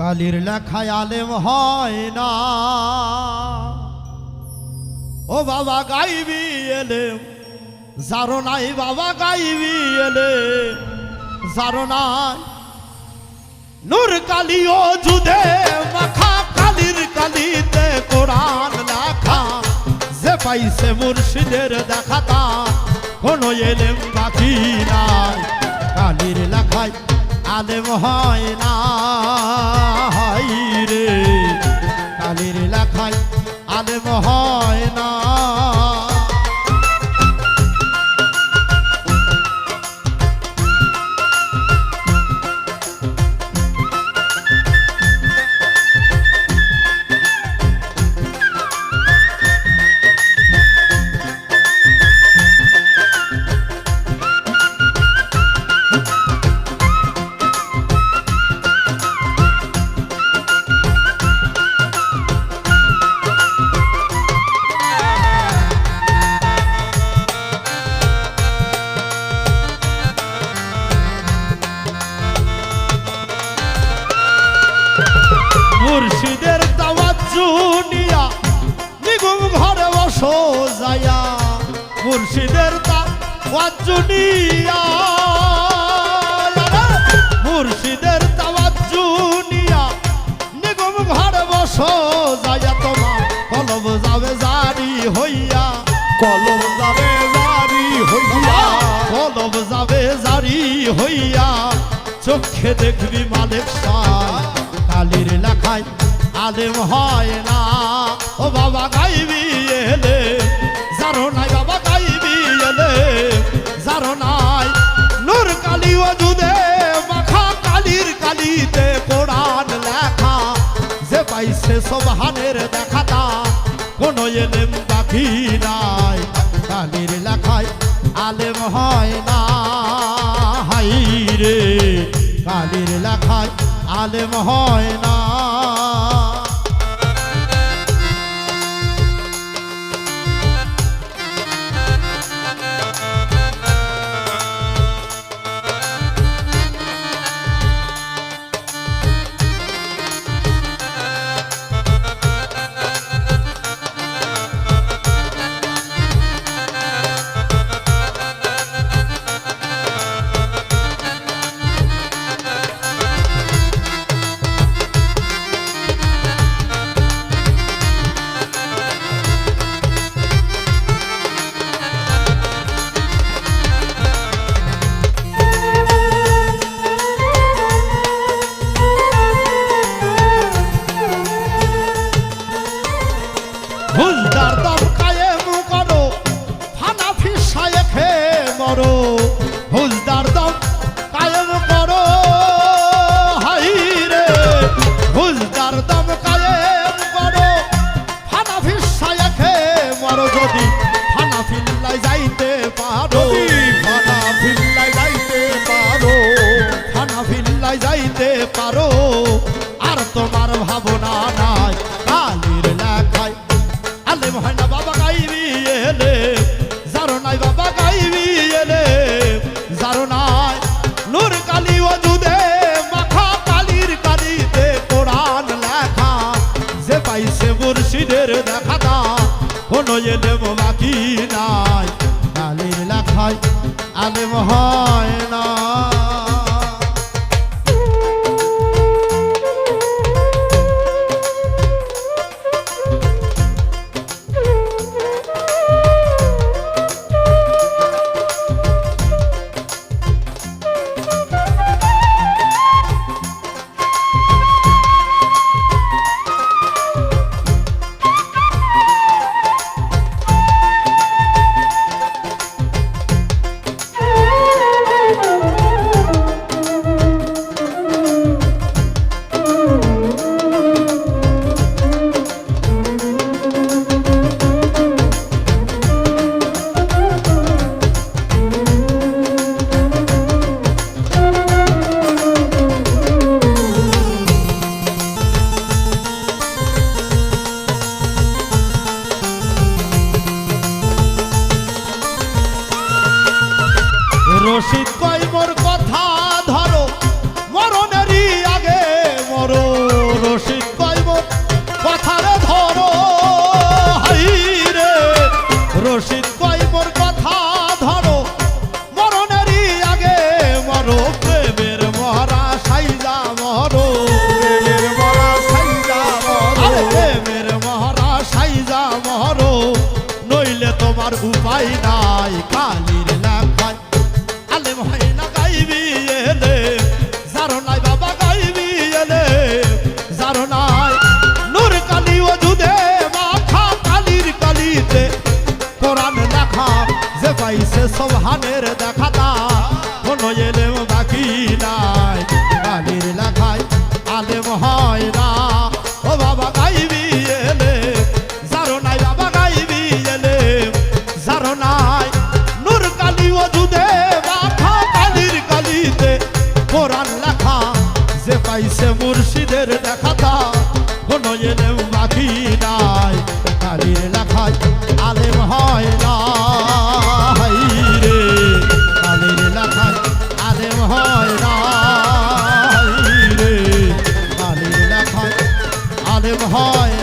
কালির লেখায় আলেম হয় না। ও বাবা গাইবি এলে যারো নাই বাবা গাইবি এলে যারো নাই নূর কালি ও যুদে মাখা, কালির কালিতে কোরআন লেখা। যে পাইছে মুর্শিদের দেখাতা, কোনো এলেম বাকি নাই। কালির লেখায় আলেম হয় না রে। কালির লেখায় আলেম হয় না। মুর্শিদের তাওয়াজ্জু নিয়া। মুর্শিদের তাওয়াজ্জু নিয়া। নিগুম ঘরে বসো যায়া তোমার কলম যাবে জারি হইয়া। কলম যাবে জারি হইয়া, কলম যাবে জারি হইয়া। চোখে দেখবি মালিক সাই কালির লেখায় আলেম হয় না। ও বাবা গাইবি এলে যারো নাই যারো নাই নূর কালি ও মাখা কালির কালিতে কোরআন লেখা। যে পাইছে সোবহানের দেখাতা কোনো এলেম বাকি নাই। কালির লেখায় আলেম হয় না, হাই রে। কালির লেখায় আলেম হয় না। দম কায়েম করো হাই রে। দম কায়েম করো। হানাফি শায়েখে মরো যদি হানাফিল্লাই যাইতে পারো। যাইতে পারো। যাইতে পারো। আর তোমার ভাবনা নাই কালির লেখায়। আলেম হয় না বাবা গাইবি এলে। মুর্শিদের দেখাতা কোনো এলেম বাকি নাই। কালির লেখায় আলেম হয়। মুর্শিদ কয় সব সোহানের দেখাতা, কোনো এলে বাকি নাই। গালির লেখায় আলেম হয় না। ও বাবা গাইবি এলে, যারো নাই বাবা গাইবি এলে, যারো নাই নুর কালি ও দুধে মাথা কালির কালিতে কোরআন লেখা। যে পাইছে মুর্শিদের দেখাতা, কোনো এলে বাকি হয় হাই রে কালির লেখায় আলেম হয়।